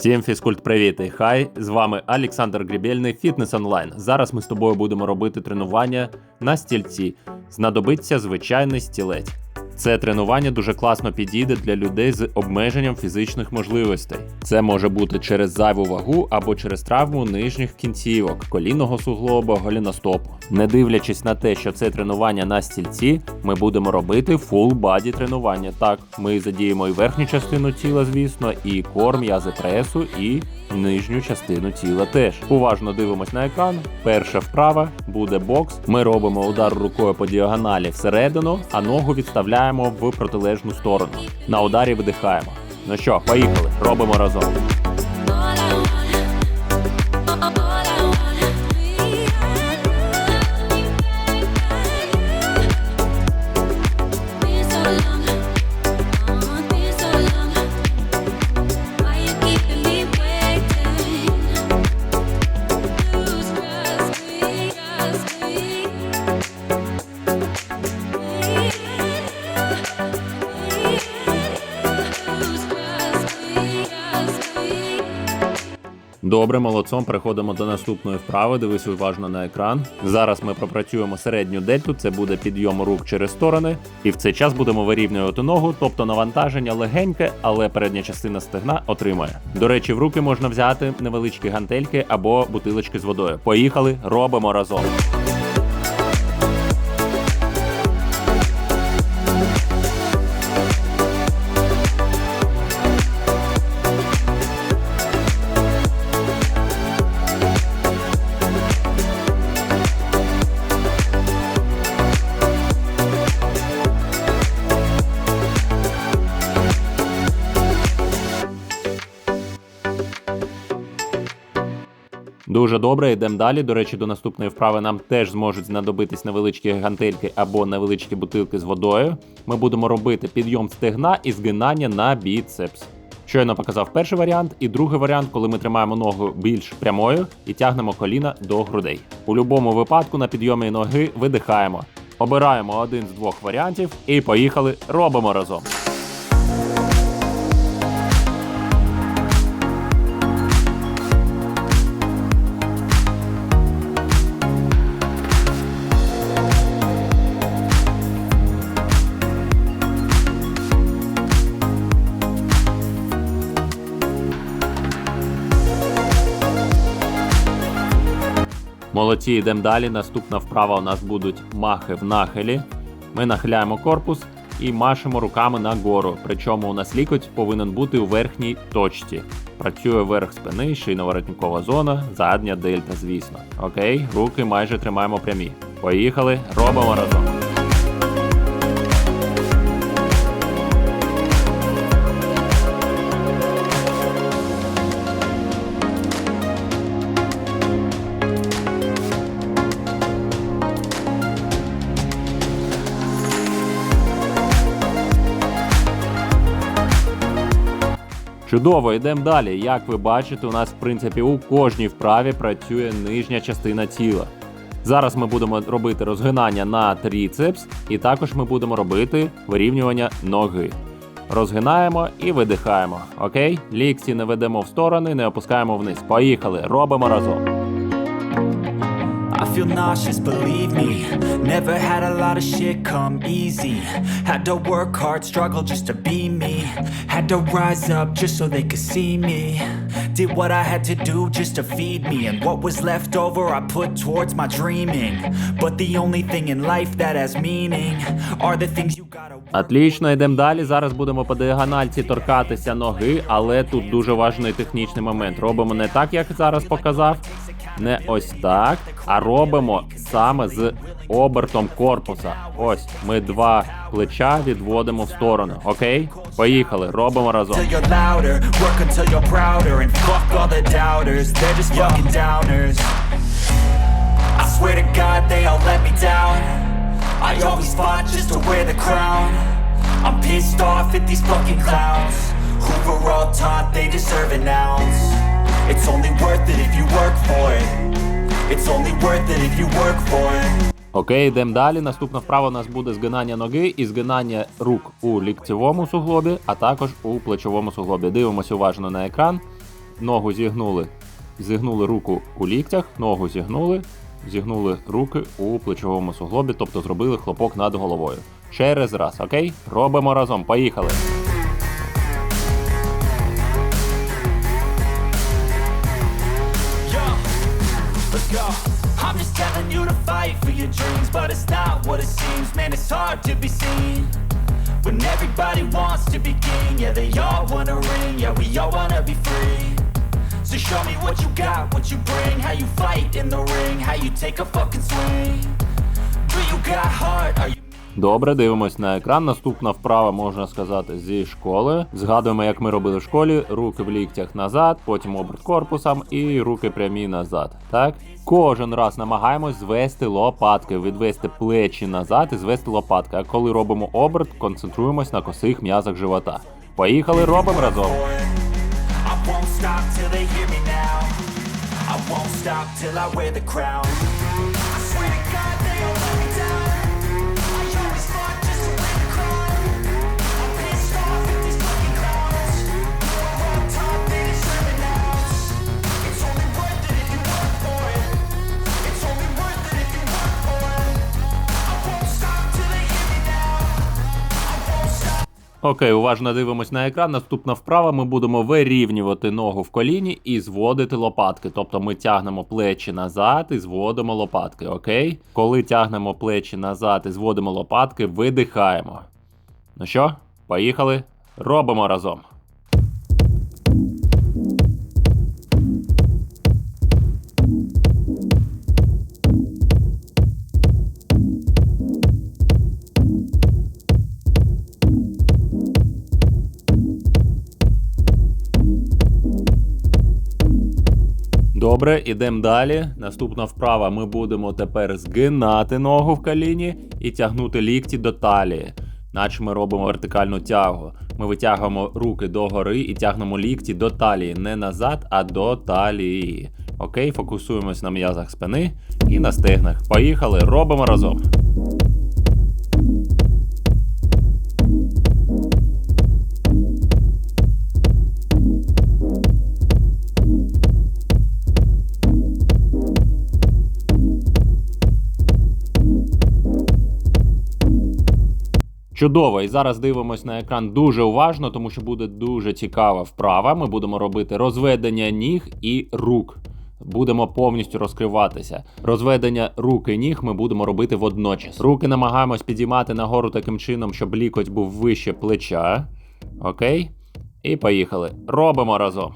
Всім фізкульт привіт і хай! З вами Олександр Грібельний, Фітнес Онлайн. Зараз ми з тобою будемо робити тренування на стільці. Знадобиться звичайний стілець. Це тренування дуже класно підійде для людей з обмеженням фізичних можливостей. Це може бути через зайву вагу або через травму нижніх кінцівок, колінного суглоба, голіностопу. Не дивлячись на те, що це тренування на стільці, ми будемо робити body тренування. Так, ми задіємо і верхню частину тіла, звісно, і кор, м'язи пресу, і нижню частину тіла теж. Уважно дивимось на екран. Перша вправа буде бокс. Ми робимо удар рукою по діагоналі всередину, а ногу відставляємо в протилежну сторону. На ударі видихаємо. Ну що, поїхали, робимо разом. Добре, молодцом. Переходимо до наступної вправи. Дивись уважно на екран. Зараз ми пропрацюємо середню дельту. Це буде підйом рук через сторони. І в цей час будемо вирівнювати ногу, тобто навантаження легеньке, але передня частина стегна отримає. До речі, в руки можна взяти невеличкі гантельки або бутилочки з водою. Поїхали, робимо разом. Дуже добре, йдемо далі. До речі, до наступної вправи нам теж зможуть знадобитись невеличкі гантельки або невеличкі бутилки з водою. Ми будемо робити підйом стегна і згинання на біцепс. Щойно показав перший варіант, і другий варіант, коли ми тримаємо ногу більш прямою і тягнемо коліна до грудей. У будь-якому випадку на підйомі ноги видихаємо. Обираємо один з двох варіантів і поїхали, робимо разом. Молодці, йдемо далі. Наступна вправа у нас будуть махи в нахилі. Ми нахиляємо корпус і машемо руками нагору. Причому у нас лікоть повинен бути у верхній точці. Працює верх спини, шийно-воротникова зона, задня дельта, звісно. Окей, руки майже тримаємо прямі. Поїхали, робимо разом. Чудово, йдемо далі. Як ви бачите, у нас в принципі у кожній вправі працює нижня частина тіла. Зараз ми будемо робити розгинання на тріцепс, і також ми будемо робити вирівнювання ноги. Розгинаємо і видихаємо. Окей? Лікці не ведемо в сторони, не опускаємо вниз. Поїхали, робимо разом. Feel nauseous, believe me. Never had a lot of shit come easy. Had to work hard, struggle just to be me. Had to rise up just so they could see me. Did what I had to do just to feed me. And what was left over, I put towards my dreaming. But the only thing in life that has meaning are the things you gotta. Отлично, йдемо далі. Зараз будемо по діагональці торкатися ноги, але тут дуже важний технічний момент. Робимо не так, як зараз показав, не ось так, а робимо саме з обертом корпуса. Ось ми два плеча відводимо в сторону. Окей? Поїхали, робимо разом. Swear to God, they all let me down. I always fought just to wear the crown. I'm pissed off at these fucking clowns who were all taught they deserve an ounce. It's only worth it if you work for it. It's only worth it if you work for it. Окей, йдемо далі. Наступна вправа у нас буде згинання ноги і згинання рук у ліктьовому суглобі, а також у плечовому суглобі. Дивимося уважно на екран. ногу зігнули. Зігнули руку у ліктях, ногу зігнули, зігнули руки у плечовому суглобі, тобто зробили хлопок над головою. Через раз, окей? Робимо разом. Поїхали. Your dreams, but it's not what it seems. Man, it's hard to be seen when everybody wants to be king. Yeah, they all wanna ring. Yeah, we all wanna be free. So show me what you got, what you bring, how you fight in the ring, how you take a fucking swing. Do you got heart? Are you? Добре, дивимось на екран. Наступна вправа можна сказати зі школи. Згадуємо, як ми робили в школі: руки в ліктях назад, потім оберт корпусом і руки прямі назад. Так, кожен раз намагаємось звести лопатки, відвести плечі назад і звести лопатки. А коли робимо оберт, концентруємось на косих м'язах живота. Поїхали, робимо разом. Stop till I wear the crown. Окей, уважно дивимось на екран. Наступна вправа. Ми будемо вирівнювати ногу в коліні і зводити лопатки. Тобто ми тягнемо плечі назад і зводимо лопатки. Окей? Коли тягнемо плечі назад і зводимо лопатки, видихаємо. Ну що, поїхали? Робимо разом. Добре, ідемо далі. Наступна вправа. Ми будемо тепер згинати ногу в коліні і тягнути лікті до талії. Наче ми робимо вертикальну тягу. Ми витягуємо руки догори і тягнемо лікті до талії. Не назад, а до талії. Окей, фокусуємось на м'язах спини і на стегнах. Поїхали, робимо разом. Чудово, і зараз дивимось на екран дуже уважно, тому що буде дуже цікава вправа. Ми будемо робити розведення ніг і рук. Будемо повністю розкриватися. Розведення рук і ніг ми будемо робити водночас. Руки намагаємось підіймати нагору таким чином, щоб лікоть був вище плеча. Окей? І поїхали. Робимо разом.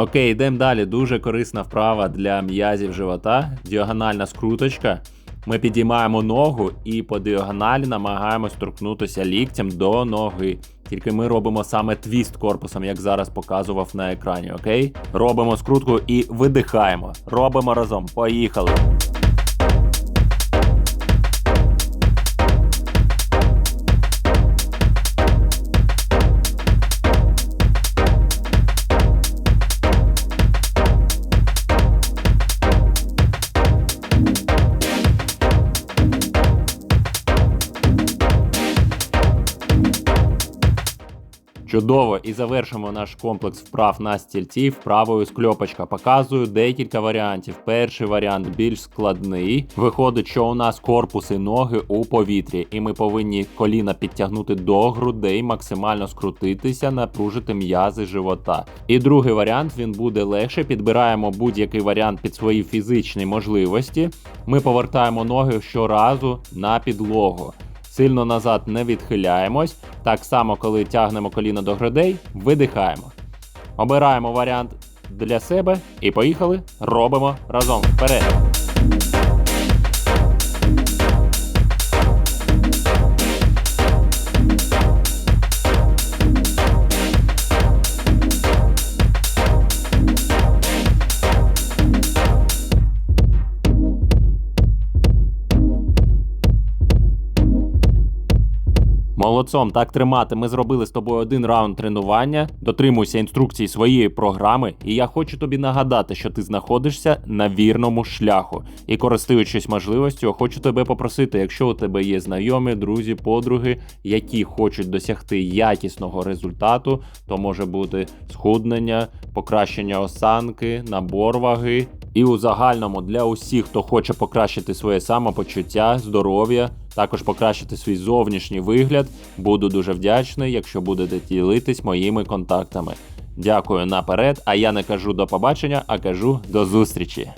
Окей, йдемо далі. Дуже корисна вправа для м'язів живота. Діагональна скруточка. Ми підіймаємо ногу і по діагоналі намагаємось торкнутися ліктям до ноги. Тільки ми робимо саме твіст корпусом, як зараз показував на екрані. Окей? Робимо скрутку і видихаємо. Робимо разом. Поїхали. Чудово, і завершимо наш комплекс вправ на стільці вправою скльопочка. Показую декілька варіантів. Перший варіант більш складний. Виходить, що у нас корпус і ноги у повітрі, і ми повинні коліна підтягнути до грудей, максимально скрутитися, напружити м'язи живота. І другий варіант він буде легше. Підбираємо будь-який варіант під свої фізичні можливості. Ми повертаємо ноги щоразу на підлогу. Сильно назад не відхиляємось. Так само, коли тягнемо коліно до грудей, видихаємо. Обираємо варіант для себе і поїхали. Робимо разом вперед. Молодцом, так тримати. Ми зробили з тобою один раунд тренування. Дотримуйся інструкцій своєї програми, і я хочу тобі нагадати, що ти знаходишся на вірному шляху. І користуючись можливістю, хочу тебе попросити, якщо у тебе є знайомі, друзі, подруги, які хочуть досягти якісного результату, то може бути схуднення, покращення осанки, набор ваги. І у загальному для усіх, хто хоче покращити своє самопочуття, здоров'я, також покращити свій зовнішній вигляд, буду дуже вдячний, якщо будете ділитись моїми контактами. Дякую наперед, а я не кажу до побачення, а кажу до зустрічі.